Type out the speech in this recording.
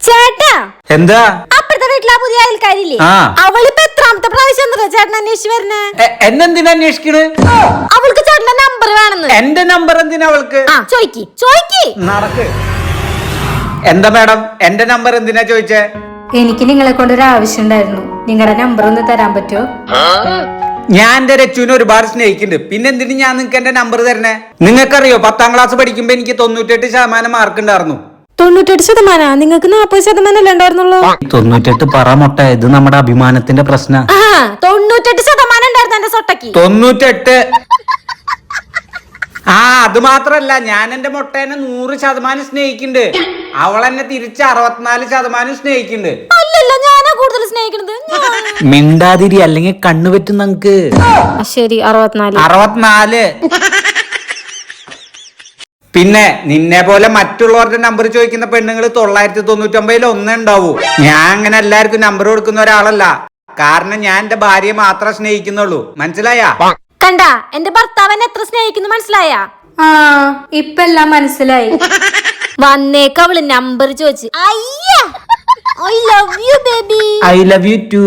ചേട്ടാ എന്താ? അപ്പഴത്തെ വീട്ടിലാ പുതിയ അയൽക്കാരില്ലേ? ആ. അവളിപ്പോ എത്രാമത്തെ പ്രാവശ്യം ചേട്ടൻ അന്വേഷിച്ചു വരുന്നേ എ- എന്നെന്തിനാ അന്വേഷിക്കണ്? അവൾക്ക് ചേട്ടന്റെ നമ്പർ വേണമെന്ന്. എന്റെ നമ്പർ എന്തിനാ അവൾക്ക്? ആ ചോയ്ക്ക് ചോയ്ക്ക് നടക്ക്. എന്താ മാഡം എന്റെ നമ്പർ എന്തിനാ ചോദിച്ചേ? എനിക്ക് നിങ്ങളെ കൊണ്ട് ഒരു ആവശ്യം ഉണ്ടായിരുന്നു. നിങ്ങളുടെ നമ്പർ ഒന്ന് തരാൻ പറ്റുമോ? ഞാൻ എന്റെ രച്ചുവിനെ ഒരുപാട് സ്നേഹിക്കുന്നുണ്ട്. പിന്നെ എന്തിനു ഞാൻ നിങ്ങൾക്ക് എന്റെ നമ്പർ തരണേ? നിങ്ങൾക്കറിയോ പത്താം ക്ലാസ് പഠിക്കുമ്പോ എനിക്ക് തൊണ്ണൂറ്റെട്ട് ശതമാനം മാർക്ക് ഉണ്ടായിരുന്നു. തൊണ്ണൂറ്റെട്ട് ശതമാനാ? നിങ്ങൾക്ക് നാപ്പത് ശതമാനം അല്ലേ ഉണ്ടായിരുന്നുള്ളൂ തൊണ്ണൂറ്റെട്ട് പറ മുട്ട ഇത് നമ്മുടെ അഭിമാനത്തിന്റെ പ്രശ്ന. ആ തൊണ്ണൂറ്റെട്ട് ശതമാനം ഉണ്ടായിരുന്നു എന്റെ സൊട്ടക്ക് തൊണ്ണൂറ്റെട്ട്. ആ അത് മാത്രല്ല ഞാൻ എന്റെ മുട്ടേനെ നൂറ് ശതമാനം സ്നേഹിക്കുന്നുണ്ട്. അവൾ എന്നെ തിരിച്ച് അറുപത്തിനാല് ശതമാനം സ്നേഹിക്കുന്നുണ്ട്. അല്ലല്ല ഞാനാ കൂടുതൽ സ്നേഹിക്കണത്. ഞാൻ. മിണ്ടാതിരി അല്ലെങ്കിൽ കണ്ണു പറ്റും നമുക്ക്. ആ, ശരി അറുപത്തിനാല്. അറുപത്തിനാല്. പിന്നെ നിന്നെ പോലെ മറ്റുള്ളവരുടെ നമ്പർ ചോദിക്കുന്ന പെണ്ണുങ്ങൾ തൊള്ളായിരത്തി തൊണ്ണൂറ്റൊമ്പതിൽ ഒന്നേ ഉണ്ടാവൂ. ഞാൻ അങ്ങനെ എല്ലാവർക്കും നമ്പർ കൊടുക്കുന്ന ഒരാളല്ല. കാരണം ഞാൻ എന്റെ ഭാര്യയെ മാത്രം സ്നേഹിക്കുന്നുള്ളൂ. മനസ്സിലായാ? കണ്ട എന്റെ ഭർത്താവിനെ എന്നെ എത്ര സ്നേഹിക്കുന്നു മനസ്സിലായാ? ആ ഇപ്പൊ എല്ലാം മനസ്സിലായി. വന്നേക്ക് അവൾ നമ്പർ ചോദിച്ചു അയ്യ I love you baby I love you too